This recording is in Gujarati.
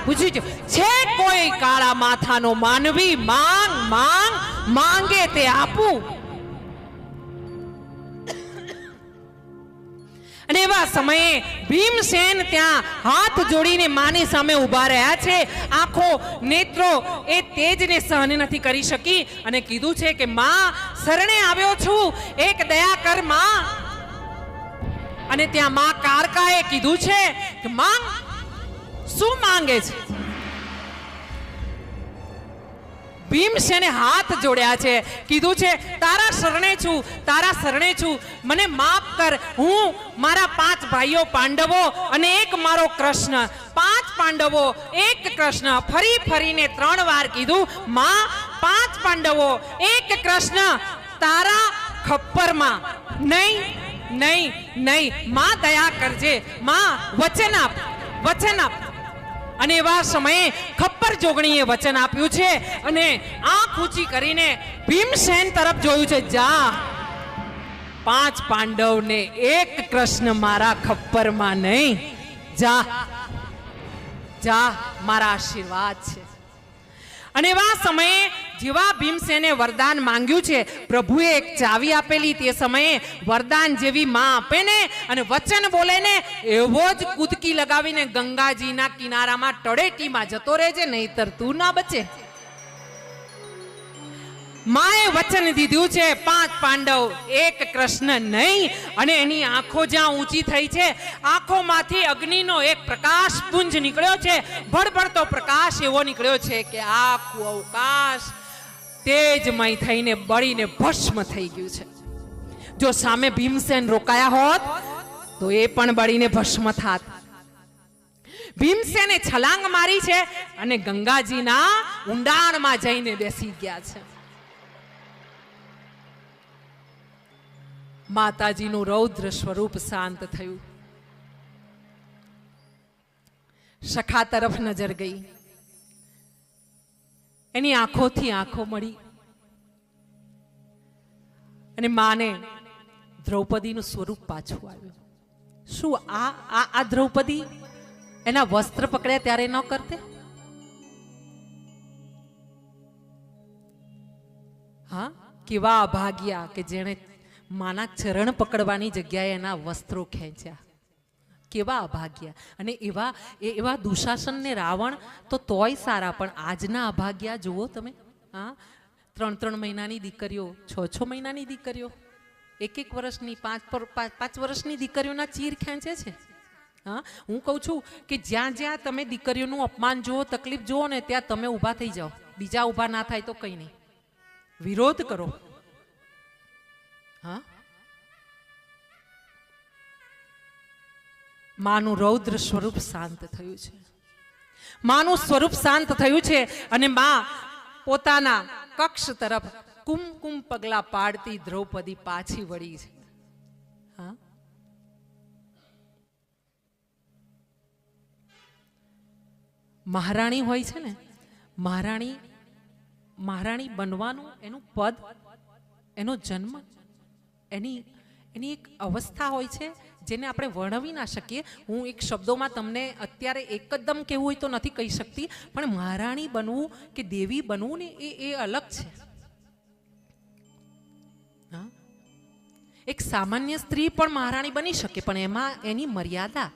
માતા પૂછ્યું છે કોઈ કાળા માથાનો માનવી? માંગ માંગ, માંગે તે આપું. અને એવા સમયે ભીમસેન ત્યાં હાથ જોડીને માની સામે ઊભા રહ્યા છે. આંખો નેત્રો એ તેજને સહન નથી કરી શકી અને કીધું છે કે, માં, શરણે આવ્યો છું. એક દયા કર, માં. અને ત્યાં માં કારકાએ કીધું છે કે, માંગ શું ભીમસેને હાથ જોડ્યા છે. કીધું છે, તારા શરણે છું, તારા શરણે છું. મને માફ કર. હું મારા પાંચ ભાઈઓ પાંડવો અને એક મારો કૃષ્ણ. પાંચ પાંડવો, એક કૃષ્ણ. ફરી ફરીને ત્રણ વાર કીધું, માં, પાંચ પાંડવો, એક કૃષ્ણ. તારા ખપ્પરમાં. નહીં નહીં નહીં. માં, દયા કરજે. માં, વચન આપ વચન આપ. અને એવા સમયે ખપ્પર જોગણીએ વચન આપ્યું છે અને આંખ ઊંચી કરીને ભીમસેન તરફ જોયું છે, જા. પાંચ પાંડવને એક કૃષ્ણ મારા ખપ્પરમાં નહીં. જા. જા. મારા આશીર્વાદ છે. અને એવા સમયે જેવા ભીમસેને વરદાન માંગ્યું છે, પ્રભુએ એક ચાવી આપેલી તે સમયે વરદાન જેવી માં આપે ને અને વચન બોલે ને, એવો જ કૂદકી લગાવીને ગંગાજીના કિનારામાં તળેટીમાં જતો રહેજે, નહીતર તું ના બચે. માએ વચન દીધું છે, પાંચ પાંડવ, એક કૃષ્ણ નહીં, અને એની આંખો જ્યાં ઊંચી થઈ છે, આંખોમાંથી અગ્નિનો એક પ્રકાશ પુંજ નીકળ્યો છે, ભડભડતો પ્રકાશ એવો નીકળ્યો છે કે આખું અવકાશ તેજમય થઈને બળીને ભસ્મ થઈ ગયું છે. જો સામે ભીમસેન રોકાયા હોત, તો એ પણ બળીને ભસ્મ થાત. ભીમસેને છલાંગ મારી છે અને ગંગાજીના ઊંડાણમાં જઈને બેસી ગયા છે. માતાજીનું રૌદ્ર સ્વરૂપ શાંત થયું. સખા તરફ નજર ગઈ. એની આંખોથી આંખો મળી. અને માને દ્રૌપદીનું સ્વરૂપ પાછું આવ્યું. શું આ આ આ દ્રૌપદી એના વસ્ત્ર પકડ્યા ત્યારે ન કરતે? હા? કેવા અભાગ્યા કે જેણે માના ચરણ પકડવાની જગ્યાએ એના વસ્ત્રો ખેંચ્યા. કેવા અભાગ્યા. અને એવા, એ એવા દુશાસનને રાવણ તો તોય સારા, પણ આજના અભાગ્યા જુઓ તમે. હા? ત્રણ ત્રણ મહિનાની દીકરીઓ, છ છ મહિનાની દીકરીઓ. એક એક વર્ષની, પાંચ પર, પાંચ વર્ષની દીકરીઓના ચીર ખેંચે છે. હા? હું કહું છું કે જ્યાં જ્યાં તમે દીકરીઓનું અપમાન જુઓ, તકલીફ જુઓ ને, ત્યાં તમે ઊભા થઈ જાઓ. બીજા ઊભા ના થાય તો કંઈ નહીં. વિરોધ કરો. હા? માનું રૌદ્ર સ્વરૂપ શાંત થયું છે. માનું સ્વરૂપ શાંત થયું છે અને મા પોતાના કક્ષ તરફ કુમકુમ પગલા પાડતી દ્રૌપદી પાછી વળી છે. હા? મહારાણી હોય છે ને, મહારાણી મહારાણી બનવાનું એનું પદ, એનો જન્મ એની એની એક અવસ્થા હોય છે જેને આપણે વર્ણવી ના શકીએ. હું એક શબ્દોમાં તમને અત્યારે એકદમ કહેવું હોય તો નથી કહી શકતી, પણ મહારાણી બનવું કે દેવી બનવું ને એ એ અલગ છે. એક સામાન્ય સ્ત્રી પણ મહારાણી બની શકે, પણ એમાં એની મર્યાદા